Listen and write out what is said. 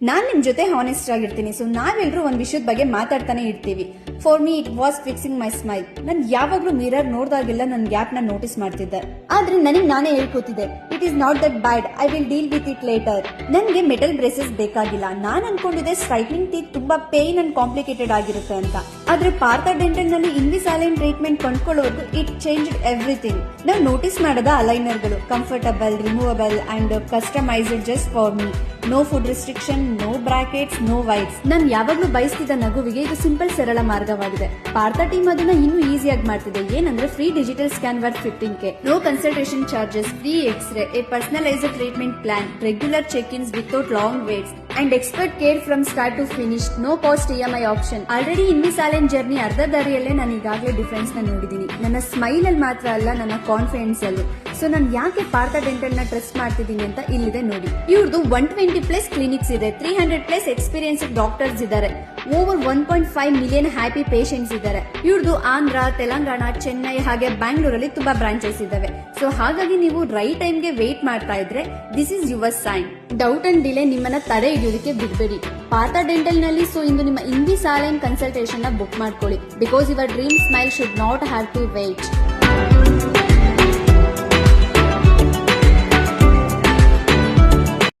ನಾನ್ ನಿಮ್ಮ ಜೊತೆ honest ಆಗಿರ್ತೀನಿ. So ನಾವೆಲ್ಲರೂ ಒಂದು ವಿಷಯದ ಬಗ್ಗೆ ಮಾತಾಡ್ತಾನೆ ಇರ್ತೀವಿ. For me it was fixing my smile ನಾನು ಯಾವಾಗಲೂ ಮಿರರ್ ನೋಡಿದಾಗೆಲ್ಲ ನನ್ನ ಗ್ಯಾಪ್ನ ನೋಟಿಸ್ ಮಾಡ್ತಿದ್ದೆ. ಆದ್ರೆ ನನಗೆ ನಾನೇ ಹೇಳ್ಕೊತಿದ್ದೆ. It is not that bad I will deal with it later ನನಗೆ ಮೆಟಲ್ ಬ್ರೇಸಸ್ ಬೇಕಾಗಿಲ್ಲ. ನಾನು ಅನ್ಕೊಂಡಿದ್ದೆ ಸ್ಟ್ರೈಟ್ನಿಂಗ್ ಟೀತ್ ತುಂಬಾ ಪೇನ್ ಅಂಡ್ ಕಾಂಪ್ಲಿಕೇಟೆಡ್ ಆಗಿರುತ್ತೆ ಅಂತ. ಆದ್ರೆ ಪಾರ್ಥ ಡೆಂಟಲ್ನಲ್ಲಿ ಇನ್ವಿಸಾಲೈನ್ ಟ್ರೀಟ್ಮೆಂಟ್ ಕೊಂಡ್ಕೊಳ್ಳೋದು ಇಟ್ ಚೇಂಜ್ ಎವ್ರಿಥಿಂಗ್ ನಾವು ನೋಟಿಸ್ ಮಾಡದ ಅಲೈನರ್ಗಳು comfortable removable and customised just for me no food restriction no brackets no waits ನಾನು ಯಾವಾಗಲೂ ಬಯಸ್ತಿದ್ದ ನಗುವಿಗೆ ಇದು ಸಿಂಪಲ್ ಸರಳ ಮಾರ್ಗವಾಗಿದೆ. ಪಾರ್ಥ ಟೀಮ್ ಅದನ್ನ ಇನ್ನೂ ಈಸಿಯಾಗಿ ಮಾಡ್ತಿದೆ. ಏನಂದ್ರೆ free digital scan worth fifteen K no consultation charges free x-ray a personalised treatment plan regular check-ins without long waits and expert care from start to finish no cost E M I option already Invisalign journey ಅರ್ಧ ದಾರಿಯಲ್ಲೇ ನಾನು ಈಗಾಗಲೇ ಡಿಫ್ರೆನ್ಸ್ನ ನೋಡಿದ್ದೀನಿ ನನ್ನ smile ಅಲ್ಲಿ ಮಾತ್ರ ಅಲ್ಲ, ನನ್ನ ಕಾನ್ಫಿಡೆನ್ಸ್ ಅಲ್ಲೂ. ಸೊ ನಾನು ಯಾಕೆ ಪಾರ್ಥ ಡೆಂಟಲ್ನ ಟ್ರಸ್ಟ್ ಮಾಡ್ತಿದ್ದೀನಿ ಅಂತ ಇಲ್ಲಿದೆ ನೋಡಿ. ಇವ್ರದ್ದು ಒನ್ ಟ್ವೆಂಟಿ ಪ್ಲಸ್ ಕ್ಲಿನಿಕ್ಸ್ ಇದೆ. Three hundred plus experience doctors ಇದ್ದಾರೆ over one point five million happy patients ಇದ್ದಾರೆ ಇವ್ರದ್ದು ಆಂಧ್ರ, ತೆಲಂಗಾಣ, ಚೆನ್ನೈ ಹಾಗೆ ಬ್ಯಾಂಗ್ಳೂರಲ್ಲಿ ತುಂಬಾ ಬ್ರಾಂಚಸ್ ಇದಾವೆ. ಸೊ ಹಾಗಾಗಿ ನೀವು ರೈಟ್ ಟೈಮ್ಗೆ ವೇಟ್ ಮಾಡ್ತಾ ಇದ್ರೆ this is your sign doubt and delay ನಿಮ್ಮನ್ನ ತಡೆ ಹಿಡಿಯೋದಕ್ಕೆ ಬಿಡಬೇಡಿ. ಪಾರ್ಥ ಡೆಂಟಲ್ನಲ್ಲಿ ಸೊ ಇಂದು ನಿಮ್ಮ ಇಂಗ್ಲಿಷ್ ಸಾಲೈನ್ ಕನ್ಸಲ್ಟೇಷನ್ನ ಬುಕ್ ಮಾಡ್ಕೊಳ್ಳಿ. Because your dream smile should not have to wait